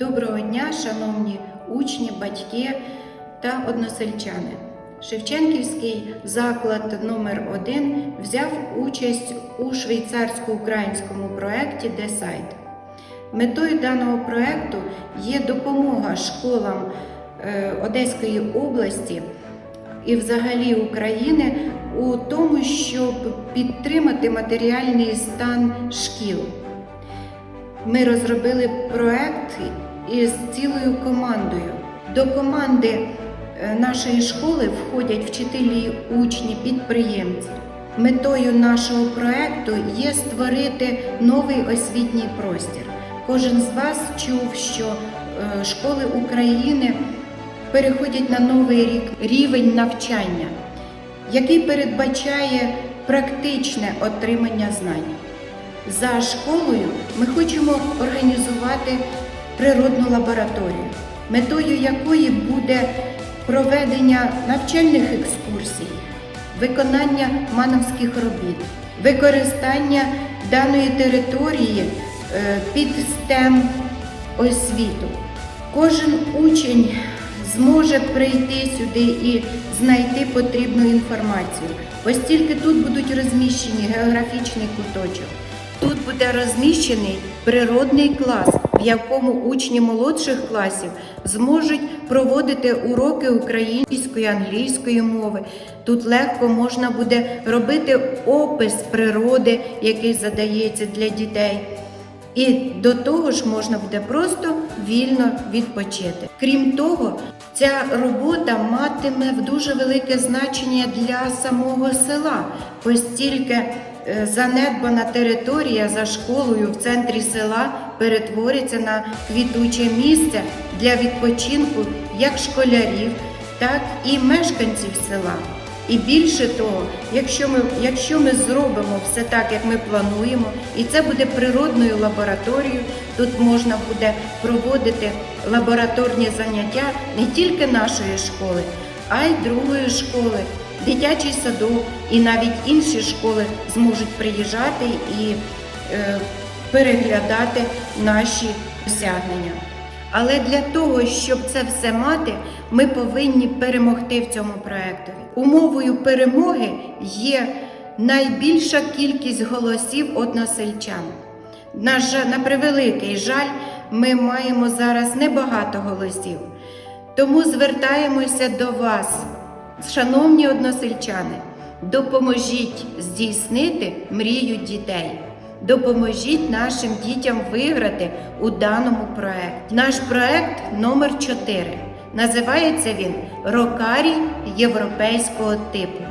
Доброго дня, шановні учні, батьки та односельчани. Шевченківський заклад номер 1 взяв участь у швейцарсько-українському проєкті Десайт. Метою даного проєкту є допомога школам е, Одеської області і взагалі України у тому, щоб підтримати матеріальний стан шкіл. Ми розробили проект із цілою командою. До команди е, нашої школи входять вчителі, учні, підприємці. Метою нашого проекту є створити новий освітній простір. Кожен з вас чув, що е, школи України переходять на новий рік рівень навчання, який передбачає практичне отримання знань. За школою ми хочемо організувати природну лабораторію, метою якої буде проведення навчальних екскурсій, виконання мановських робіт, використання даної території е, під STEM освіту. Кожен учень зможе прийти сюди і знайти потрібну інформацію, оскільки тут будуть розміщені географічний куточок. Тут буде розміщений природний клас, в якому учні молодших класів зможуть проводити уроки української, англійської мови. Тут легко можна буде робити опис природи, який задається для дітей. І до того ж можна буде просто вільно відпочити. Крім того, ця робота матиме дуже велике значення для самого села, постільки е, занедбана територія за школою в центрі села перетвориться на квітуче місце для відпочинку як школярів, так і мешканців села. І більше того, якщо ми, якщо ми зробимо все так, як ми плануємо, і це буде природною лабораторією, тут можна буде проводити лабораторні заняття не тільки нашої школи, а й другої школи, дитячий садок і навіть інші школи зможуть приїжджати і е, переглядати наші досягнення. Але для того, щоб це все мати, ми повинні перемогти в цьому проєктові. Умовою перемоги є найбільша кількість голосів односельчан. На, на превеликий жаль, ми маємо зараз небагато голосів. Тому звертаємося до вас, шановні односельчани, допоможіть здійснити мрію дітей. Допоможіть нашим дітям виграти у даному проєкті. Наш проєкт номер 4 Називається він Рокарій європейського типу.